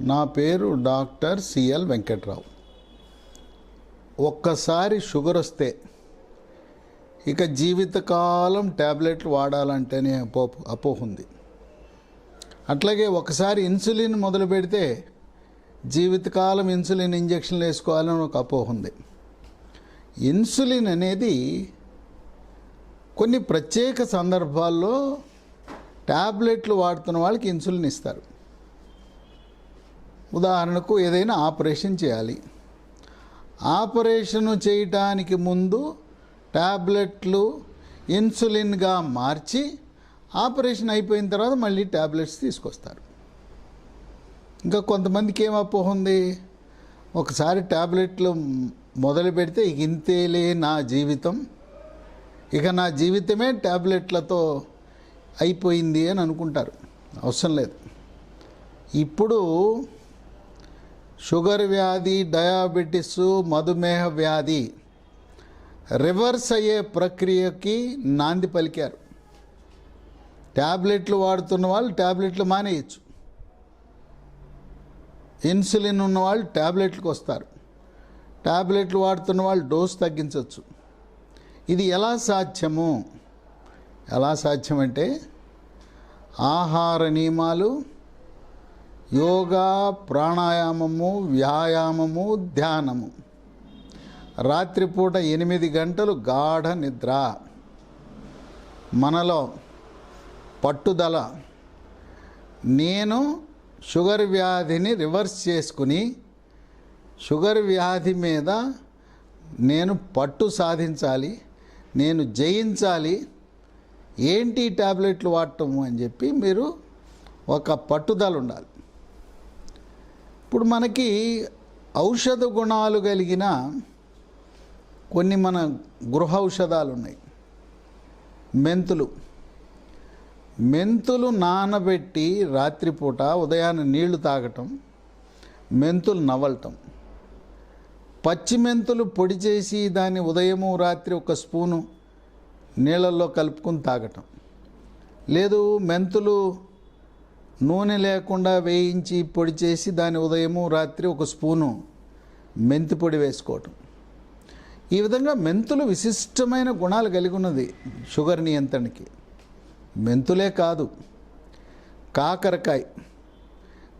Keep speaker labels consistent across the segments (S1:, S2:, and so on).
S1: నా పేరు doctor CL Venkatrao. ఒక్కసారి షుగర్ వస్తే ఇక జీవితకాలం ట్యాబ్లెట్లు వాడాలంటేనే అపోపు అపోహ ఉంది అట్లాగే ఒకసారి ఇన్సులిన్ మొదలు పెడితే జీవితకాలం ఇన్సులిన్ ఇంజక్షన్లు వేసుకోవాలని ఒక అపోహ ఉంది ఇన్సులిన్ అనేది కొన్ని ప్రత్యేక సందర్భాల్లో ట్యాబ్లెట్లు వాడుతున్న వాళ్ళకి ఇన్సులిన్ ఇస్తారు. ఉదాహరణకు ఏదైనా ఆపరేషన్ చేయాలి. ఆపరేషను చేయటానికి ముందు ట్యాబ్లెట్లు ఇన్సులిన్గా మార్చి ఆపరేషన్ అయిపోయిన తర్వాత మళ్ళీ ట్యాబ్లెట్స్ తీసుకొస్తారు. ఇంకా కొంతమందికి ఏం అపోహ ఉంది? ఒకసారి ట్యాబ్లెట్లు మొదలు పెడితే ఇక ఇంతేలే నా జీవితం. ఇక నా జీవితమే ట్యాబ్లెట్లతో అయిపోయింది అని అనుకుంటారు. అవసరం లేదు. ఇప్పుడు షుగర్ వ్యాధి డయాబెటిస్ మధుమేహ వ్యాధి రివర్స్ అయ్యే ప్రక్రియకి నాంది పలికారు. ట్యాబ్లెట్లు వాడుతున్న వాళ్ళు ట్యాబ్లెట్లు మానేయచ్చు. ఇన్సులిన్ ఉన్న వాళ్ళు ట్యాబ్లెట్లకు వస్తారు. ట్యాబ్లెట్లు వాడుతున్న వాళ్ళు డోస్ తగ్గించవచ్చు ఇది ఎలా సాధ్యము? ఎలా సాధ్యమంటే ఆహార నియమాలు యోగా ప్రాణాయామము వ్యాయామము ధ్యానము. రాత్రిపూట ఎనిమిది గంటలు గాఢ నిద్ర. మనలో పట్టుదల. నేను షుగర్ వ్యాధిని రివర్స్ చేసుకుని షుగర్ వ్యాధి మీద నేను పట్టు సాధించాలి నేను జయించాలి ఏంటి ట్యాబ్లెట్లు వాడటము అని చెప్పి మీరు ఒక పట్టుదల ఉండాలి. ఇప్పుడు మనకి ఔషధ గుణాలు కలిగిన కొన్ని మన గృహ ఔషధాలు ఉన్నాయి. మెంతులు. మెంతులు నానబెట్టి రాత్రిపూట ఉదయాన్నే నీళ్ళు తాగటం మెంతులు నవలటం. పచ్చి మెంతులు పొడి చేసి దాన్ని ఉదయము రాత్రి ఒక స్పూను నీళ్ళల్లో కలుపుకుని తాగటం. లేదు మెంతులు నూనె లేకుండా వేయించి పొడి చేసి దాని ఉదయము రాత్రి ఒక స్పూను మెంతి పొడి వేసుకోవటం. ఈ విధంగా మెంతులు విశిష్టమైన గుణాలు కలిగి ఉన్నది షుగర్ నియంత్రణకి. మెంతులే కాదు కాకరకాయ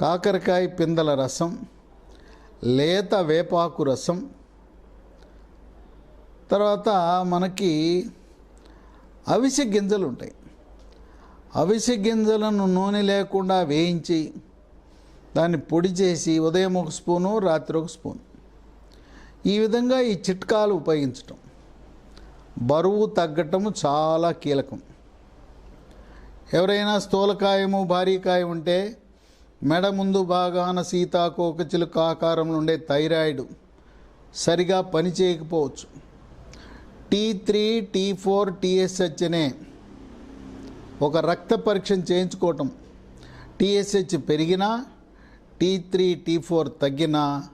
S1: కాకరకాయ పిందల రసం లేత వేపాకు రసం తర్వాత మనకి అవిసె గింజలు ఉంటాయి. అవిసె గింజలను నూనె లేకుండా వేయించి దాన్ని పొడి చేసి ఉదయం ఒక స్పూను రాత్రి ఒక స్పూన్. ఈ విధంగా ఈ చిట్కాలు ఉపయోగించటం. బరువు తగ్గటము చాలా కీలకం. ఎవరైనా స్థూలకాయము భారీకాయ ఉంటే మెడ ముందు భాగాన సీతాకోక చిలుక ఆకారంలో ఉండే థైరాయిడ్ సరిగా పనిచేయకపోవచ్చు. T three T four TSH అనే ఒక రక్త పరీక్షను చేయించుకోవటం. టీఎస్హెచ్ పెరిగినా టీ త్రీ టీ ఫోర్ తగ్గినా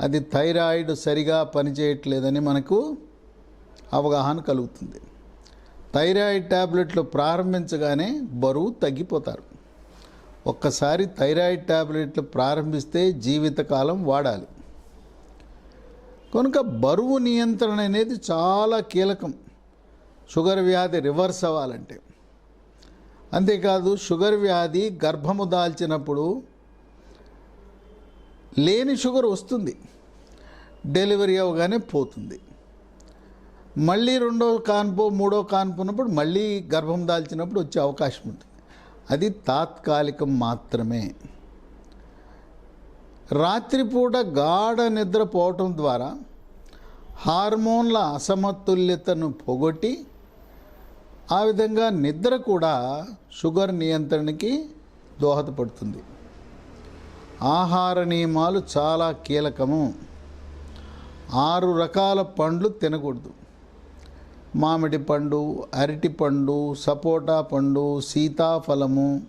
S1: అది థైరాయిడ్ సరిగా పనిచేయట్లేదని మనకు అవగాహన కలుగుతుంది. థైరాయిడ్ ట్యాబ్లెట్లు ప్రారంభించగానే బరువు తగ్గిపోతారు. ఒక్కసారి థైరాయిడ్ ట్యాబ్లెట్లు ప్రారంభిస్తే జీవితకాలం వాడాలి. కనుక బరువు నియంత్రణ అనేది చాలా కీలకం. షుగర్ వ్యాధి రివర్స్ అవ్వాలంటే. అంతేకాదు షుగర్ వ్యాధి గర్భము దాల్చినప్పుడు లేని షుగర్ వస్తుంది. డెలివరీ అవగానే పోతుంది. మళ్ళీ రెండో కాన్పు మూడో కాన్పు ఉన్నప్పుడు మళ్ళీ గర్భం దాల్చినప్పుడు వచ్చే అవకాశం ఉంటుంది అది తాత్కాలికం మాత్రమే. రాత్రిపూట గాఢ నిద్రపోవటం ద్వారా హార్మోన్ల అసమతుల్యతను పొగొట్టి ఆ విధంగా నిద్ర కూడా షుగర్ నియంత్రణకి దోహదపడుతుంది. ఆహార నియమాలు చాలా కీలకము. ఆరు రకాల పండ్లు తినకూడదు. మామిడి పండు అరటి పండు సపోటా పండు సీతాఫలము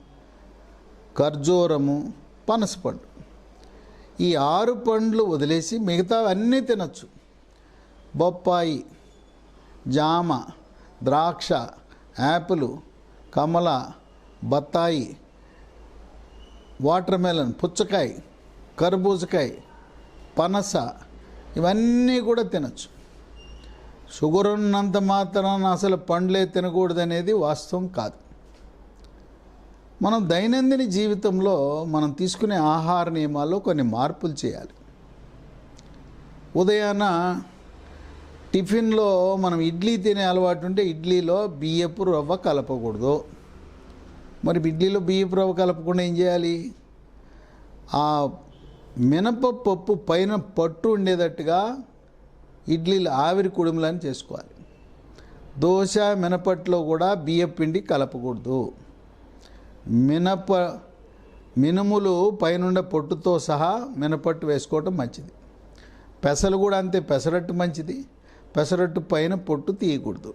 S1: ఖర్జూరము పనసపండు ఈ ఆరు పండ్లు వదిలేసి మిగతా అన్నీ తినచ్చు. బొప్పాయి జామ ద్రాక్ష యాపిల్ కమల బత్తాయి వాటర్ మెలన్ పుచ్చకాయ కర్బూజకాయ పనస ఇవన్నీ కూడా తినచ్చు. షుగర్ ఉన్నంత మాత్రాన అసలు పండ్లే తినకూడదనేది వాస్తవం కాదు. మనం దైనందిన జీవితంలో మనం తీసుకునే ఆహార నియమాల్లో కొన్ని మార్పులు చేయాలి. ఉదయాన టిఫిన్లో మనం ఇడ్లీ తినే అలవాటు ఉంటే ఇడ్లీలో బియ్యపు రవ్వ కలపకూడదు. మరి ఇడ్లీలో బియ్యపు రవ్వ కలపకుండా ఏం చేయాలి? ఆ మినపప్పు పైన పట్టు ఉండేటట్టుగా ఇడ్లీలు ఆవిరి కుడుములని చేసుకోవాలి. దోశ మినపట్లో కూడా బియ్యపు పిండి కలపకూడదు. మినప మినుములు పైనుండే పొట్టుతో సహా మినపట్టు వేసుకోవటం మంచిది. పెసలు కూడా అంతే పెసరట్టు మంచిది. పెసరట్టు పైన పొట్టు తీయకూడదు.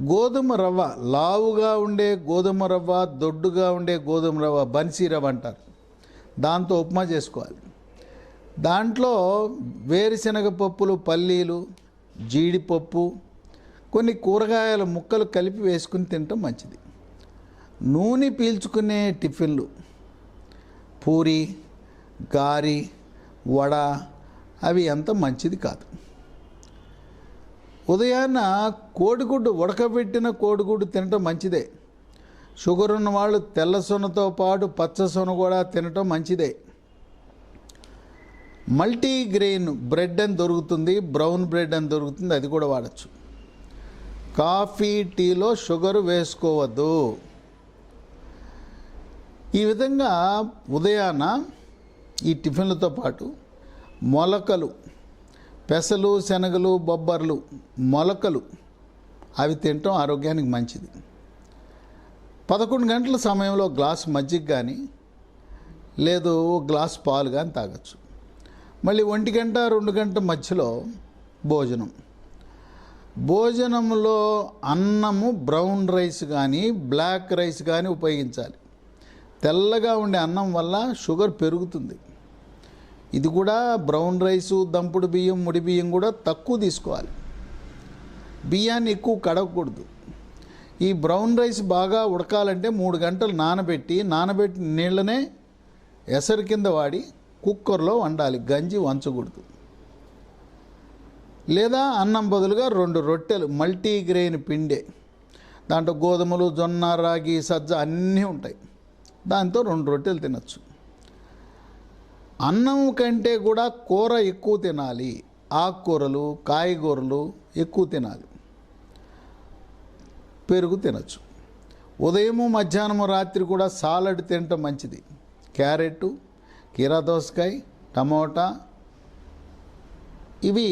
S1: గోధుమ రవ్వ లావుగా ఉండే గోధుమ రవ్వ దొడ్డుగా ఉండే గోధుమ రవ్వ బన్సీ రవ్వ అంటారు. దాంతో ఉప్మా చేసుకోవాలి. దాంట్లో వేరుశనగ పప్పులు పల్లీలు జీడిపప్పు కొన్ని కూరగాయల ముక్కలు కలిపి వేసుకుని తినటం మంచిది. నూనె పీల్చుకునే టిఫిన్లు పూరి గారి వడ అవి అంత మంచిది కాదు. ఉదయాన్న కోడిగుడ్డు ఉడకబెట్టిన కోడిగుడ్డు తినటం మంచిదే. షుగర్ ఉన్న వాళ్ళు తెల్ల సొనతో పాటు పచ్చ సొన కూడా తినటం మంచిదే. మల్టీగ్రెయిన్ బ్రెడ్ అని దొరుకుతుంది బ్రౌన్ బ్రెడ్ అని దొరుకుతుంది అది కూడా వాడచ్చు. కాఫీ టీలో షుగర్ వేసుకోవద్దు. ఈ విధంగా ఉదయాన ఈ టిఫిన్లతో పాటు మొలకలు పెసలు శనగలు బొబ్బర్లు మొలకలు అవి తినటం ఆరోగ్యానికి మంచిది. పదకొండు గంటల సమయంలో గ్లాస్ మజ్జిగ కానీ లేదు గ్లాస్ పాలు కానీ తాగొచ్చు. మళ్ళీ ఒంటి గంట రెండు గంట మధ్యలో భోజనం. భోజనంలో అన్నము బ్రౌన్ రైస్ కానీ బ్లాక్ రైస్ కానీ ఉపయోగించాలి. తెల్లగా ఉండే అన్నం వల్ల షుగర్ పెరుగుతుంది. ఇది కూడా బ్రౌన్ రైసు దంపుడు బియ్యం ముడి బియ్యం కూడా తక్కువ తీసుకోవాలి. బియ్యాన్ని ఎక్కువ కడగకూడదు. ఈ బ్రౌన్ రైస్ బాగా ఉడకాలంటే మూడు గంటలు నానబెట్టి నానబెట్టిన నీళ్ళనే ఎసరు కింద వాడి కుక్కర్లో వండాలి గంజి వంచకూడదు. లేదా అన్నం బదులుగా రెండు రొట్టెలు మల్టీగ్రెయిన్ పిండే. దాంట్లో గోధుమలు జొన్న రాగి సజ్జ అన్నీ ఉంటాయి. దాంతో రెండు రొట్టెలు తినచ్చు. అన్నం కంటే కూడా కూర ఎక్కువ తినాలి. ఆకుకూరలు కాయగూరలు ఎక్కువ తినాలి. పెరుగు తినచ్చు. ఉదయము మధ్యాహ్నము రాత్రి కూడా సాలడ్ తినటం మంచిది. క్యారెట్ కీరా దోసకాయ టమోటా ఇవి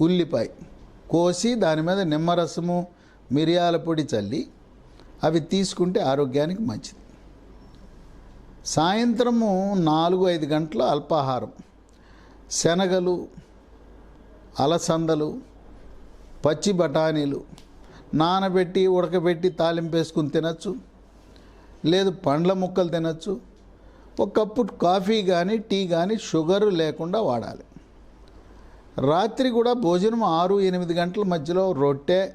S1: ఉల్లిపాయ. కోసి దాని మీద నిమ్మరసము మిరియాల పొడి చల్లి అవి తీసుకుంటే ఆరోగ్యానికి మంచిది. సాయంత్రము నాలుగు ఐదు గంటల అల్పాహారం. శనగలు అలసందలు పచ్చి బఠానీలు నానబెట్టి ఉడకబెట్టి తాలింపేసుకుని తినచ్చు. లేదు పండ్ల ముక్కలు తినచ్చు. ఒక కప్పు కాఫీ కానీ టీ కానీ షుగర్ లేకుండా వాడాలి. రాత్రి కూడా భోజనం ఆరు ఎనిమిది గంటల మధ్యలో రొట్టె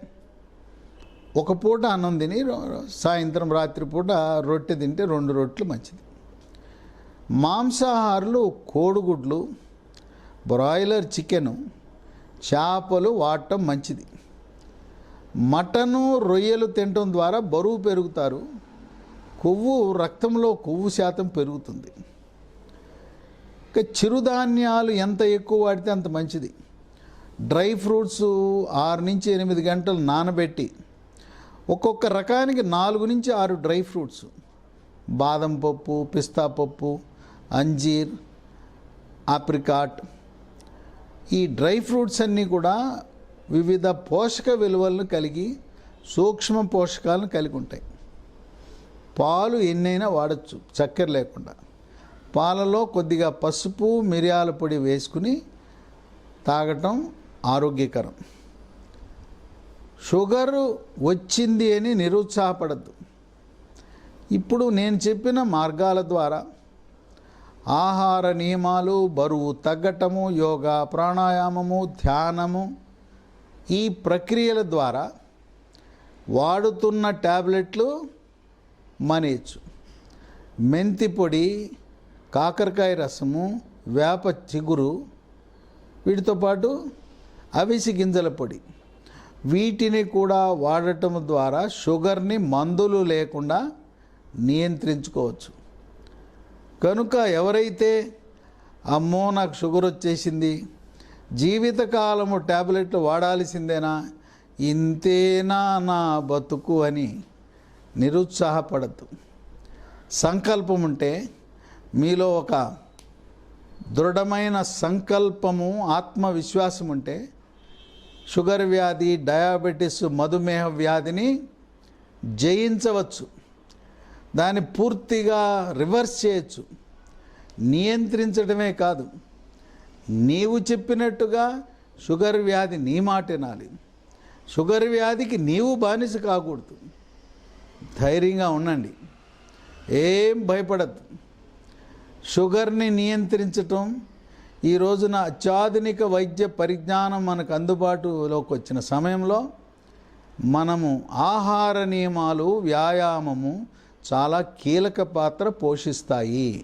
S1: ఒక పూట అన్నం తిని రో- సాయంత్రం రాత్రి పూట రొట్టె తింటే రెండు రొట్టెలు మంచిది. మాంసాహారులు కోడిగుడ్లు బ్రాయిలర్ చికెను చేపలు వాడటం మంచిది. మటను రొయ్యలు తినటం ద్వారా బరువు పెరుగుతారు. కొవ్వు రక్తంలో కొవ్వు శాతం పెరుగుతుంది. ఇక చిరుధాన్యాలు ఎంత ఎక్కువ వాడితే అంత మంచిది. డ్రై ఫ్రూట్స్ ఆరు నుంచి ఎనిమిది గంటలు నానబెట్టి ఒక్కొక్క రకానికి నాలుగు నుంచి ఆరు డ్రై ఫ్రూట్స్. బాదం పప్పు పిస్తా పప్పు అంజీర్ ఆప్రికాట్ ఈ డ్రై ఫ్రూట్స్ అన్నీ కూడా వివిధ పోషక విలువలను కలిగి సూక్ష్మ పోషకాలను కలిగి ఉంటాయి. పాలు ఎన్నైనా వాడచ్చు చక్కెర లేకుండా. పాలలో కొద్దిగా పసుపు మిరియాల పొడి వేసుకుని తాగటం ఆరోగ్యకరం. షుగర్ వచ్చింది అని నిరుత్సాహపడద్దు. ఇప్పుడు నేను చెప్పిన మార్గాల ద్వారా ఆహార నియమాలు బరువు తగ్గటము యోగా ప్రాణాయామము ధ్యానము ఈ ప్రక్రియల ద్వారా వాడుతున్న ట్యాబ్లెట్లు మానేయచ్చు మెంతి పొడి కాకరకాయ రసము వేప చిగురు వీటితో పాటు అవిసి గింజల పొడి. వీటిని కూడా వాడటం ద్వారా షుగర్ని మందులు లేకుండా నియంత్రించుకోవచ్చు. కనుక ఎవరైతే అమ్మో నాకు షుగర్ వచ్చేసింది జీవితకాలము ట్యాబ్లెట్లు వాడాల్సిందేనా? ఇంతేనా నా బతుకు అని నిరుత్సాహపడద్దు. సంకల్పం ఉంటే మీలో ఒక దృఢమైన సంకల్పము ఆత్మవిశ్వాసం ఉంటే షుగర్ వ్యాధి డయాబెటీస్ మధుమేహ వ్యాధిని జయించవచ్చు. దాన్ని పూర్తిగా రివర్స్ చేయొచ్చు. నియంత్రించడమే కాదు. నీవు చెప్పినట్టుగా షుగర్ వ్యాధి నీ మాట వినాలి. షుగర్ వ్యాధికి నీవు బానిస కాకూడదు. ధైర్యంగా ఉండండి. ఏం భయపడద్దు. షుగర్ని నియంత్రించటం ఈ రోజున అత్యాధునిక వైద్య పరిజ్ఞానం మనకు అందుబాటులోకి వచ్చిన సమయంలో మనము ఆహార నియమాలు వ్యాయామము చాలా కీలక పాత్ర పోషిస్తాయి.